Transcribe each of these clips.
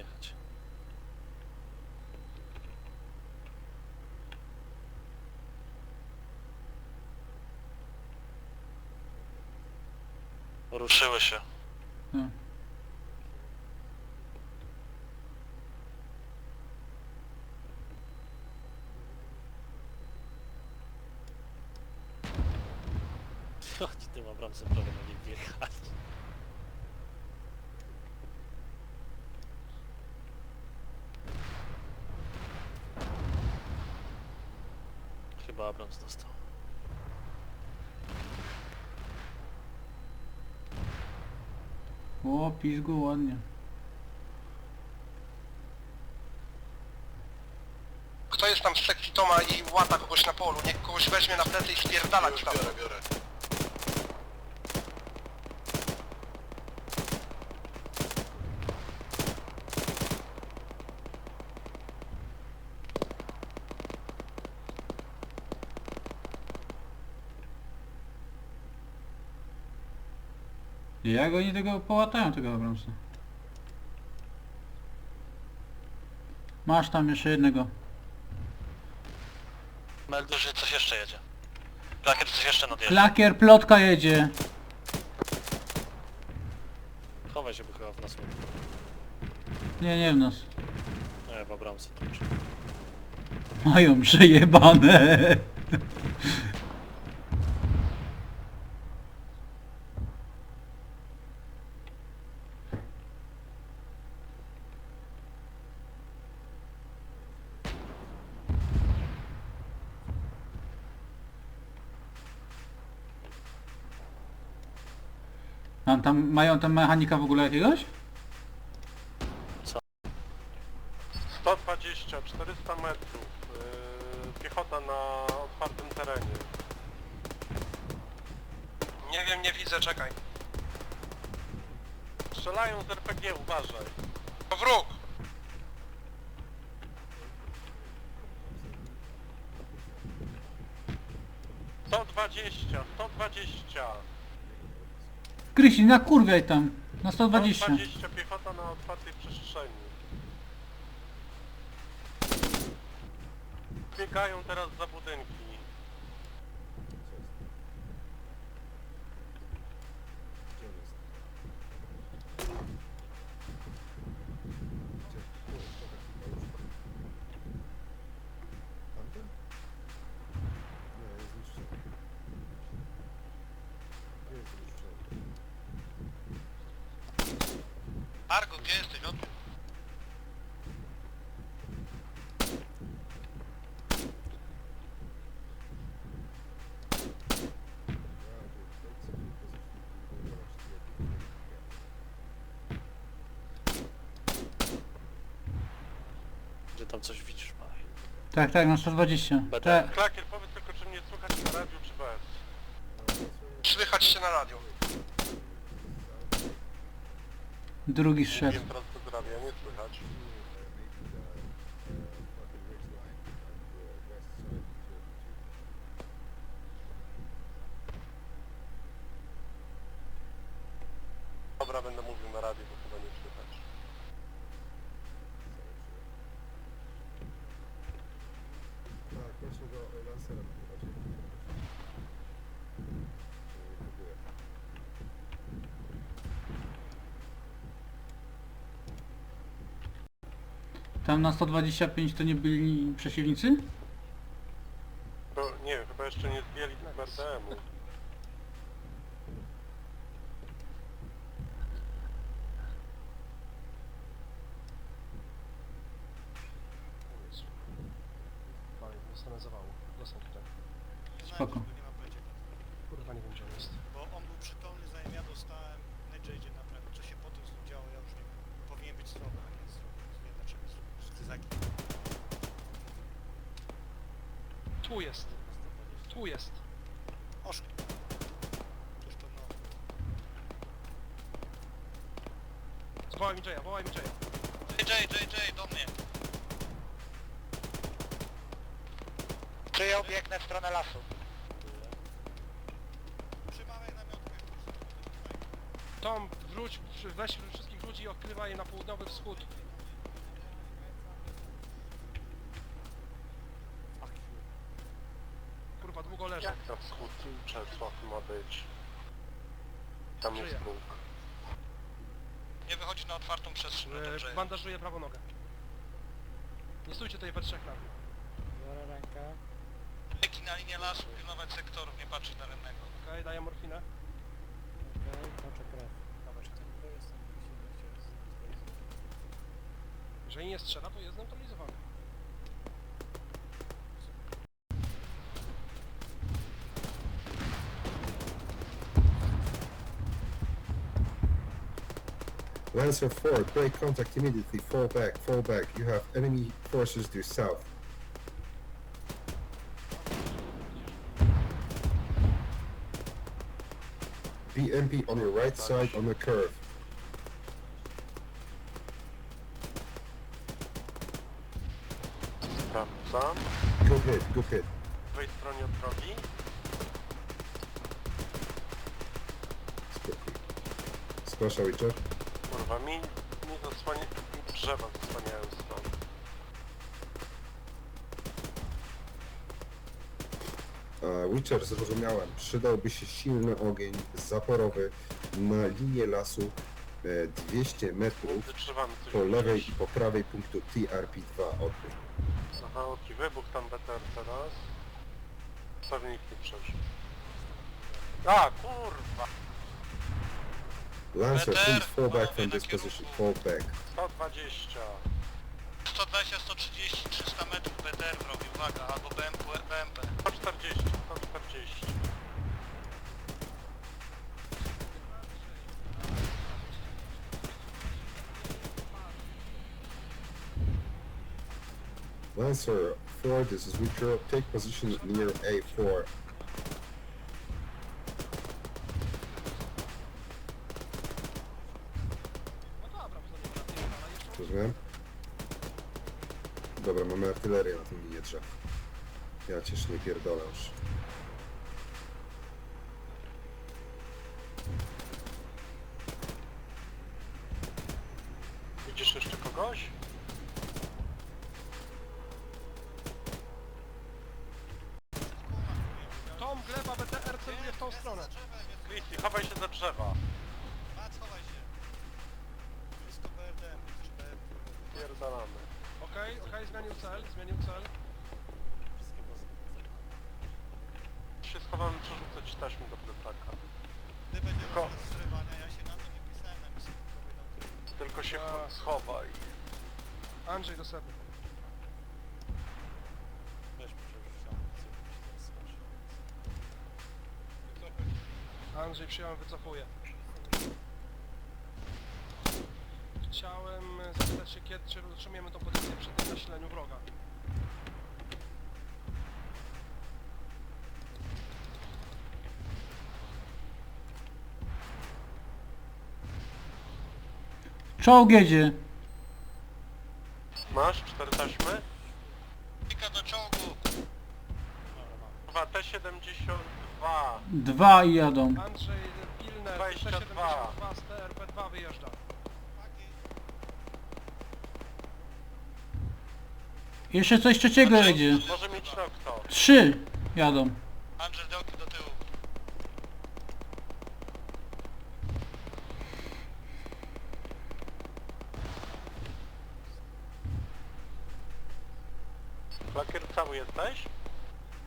jechać. Ruszyły się. No. Chodź tym Abramsem prawie na wjechać. Abrams dostał. O, pizgu, ładnie. Kto jest tam z sekcji Toma i łata kogoś na polu? Niech kogoś weźmie na plecy i spierdalać tam. Biorę, biorę. Jak oni tego połatają, tego Abramsa? Masz tam jeszcze jednego. Melduj, że coś jeszcze jedzie. Lakier coś jeszcze nadjeżdża. Klakier, plotka jedzie. Chowaj się, bo chyba w nas mówi. Nie, nie w nas. Nie, w Abramsa. Mają przejebane. A tam mają tam mechanika w ogóle jakiegoś? 120, 400 metrów. Yy, piechota na otwartym terenie. Nie wiem, nie widzę, czekaj. Strzelają z RPG, uważaj. To wróg! Sto dwadzieścia, 120. Krysi, nakurwiaj tam. Na 120. 120 piechota na otwartej przestrzeni. Biegają teraz za budynki. Gdzie jesteś? Odbiór. Gdzie tam coś widzisz, Maj? Tak, tak, na 120. Będę. Tak. Klakier, powiedz tylko, czy mnie słychać na radiu, czy bez? Słychać się na radiu. Drugi szedł. Wiem teraz pozdrawia, nie słychać. Dobra, będę mówił na radiu, bo chyba nie słychać. Tak, właśnie go lancerem Tam na 125 to nie byli przeciwnicy? To, nie wiem, chyba jeszcze nie zdjęli BRDM-u. Spoko. Kurwa, nie wiem gdzie on jest. Bo on był przytomny zanim ja dostałem, Nedge idzie naprawić, co się potem z nim działo, ja już nie wiem. Powinien być zdrowy, a nie zdrowy, więc nie wiem dlaczego Tu jest. Tu jest. Oszli. Tuż to no. Wołaj mi Jaya, wołaj mi Jaya. Jay, Jay, Jay, do mnie! Czy ja biegnę w stronę lasu? Trzymamy namiotkę. Tom, wróć, weź wszystkich ludzi i odkrywaj na południowy wschód leżą. Jak na wschód Czesław ma być? Tam jest Żyje. próg. Nie wychodzi na otwartą przestrzeń, no dobrze. E, Bandażuję prawą nogę. Nie stójcie tutaj we trzech na mnie. Leki na linię lasu, pilnować sektorów, nie patrzeć na rynnego. Okej, daję morfinę. Jeżeli nie strzela, to jest neutralizowany. Lancer 4, break contact immediately. Fall back, fall back. You have enemy forces due south. BMP on your right side on the curve. Sprawdzam. Good hit, good hit. W tej stronie od drogi. Zgłaszał Witcher. Kurwa, mi nie zasłania... mi drzewa zasłaniają stąd. A, Witcher, zrozumiałem. Przydałby się silny ogień zaporowy na linię lasu e, 200 metrów Między drzewami coś po lewej i po prawej punktu TRP-2 odbyt. Aha, okej, wybuch tam BTR teraz. Pewnie nikt nie przeżył. A, kurwa! Lancer, BTR, please fall back from this position. Fall back. 120. 120, 130, 300 metrów BTR robi, uwaga, albo BMP, BMP. 140, 140. Lancer 4, this is Witcher. Take position near A4. Drzew. Ja cię nie pierdolę już. Widzisz jeszcze kogoś? Tom, gleba, BTR celuje w tą stronę. Christy, chowaj się za drzewa. A, schowaj się. Blisko BRDM, też BRDM. Pierdalamy. Okej, okej, zmienił cel, zmienił cel. Się schowamy przerzucać taśmy do plecaka. Gdy będzie Tylko- rozkaz zrywania, ja się na to nie pisałem punktowej na utrudnieniu. Tylko się A. schowaj. Andrzej do Seby. Weź. Andrzej przyjąłem, wycofuję. Chciałem zapytać się, kiedy, czy utrzymujemy tą pozycję przy tym nasileniu wroga. Czołg jedzie. Masz cztery taśmy? Pika do czołgu. Chyba T-72. Dwa i jadą. Andrzej, pilne, 22. T-72 z TRP-2 wyjeżdża. Jeszcze coś trzeciego jedzie. Może mieć rok to. Trzy jadą. Andrzej Doki do tyłu. Lakier cały jesteś?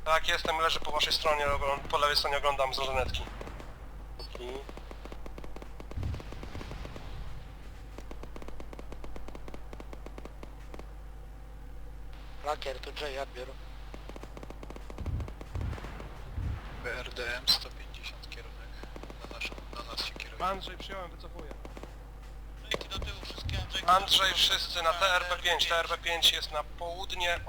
Tak, jestem, leżę po waszej stronie, po lewej stronie oglądam z lornetki. Okej. Lakier, to J, odbiór. BRDM 150 kierunek. Na, naszą, na nas się kieruje. Andrzej przyjąłem, wycofuję. Andrzejki do tyłu, wszystkie Andrzejki Andrzej, wszyscy na TRP5. TRP5 jest na południe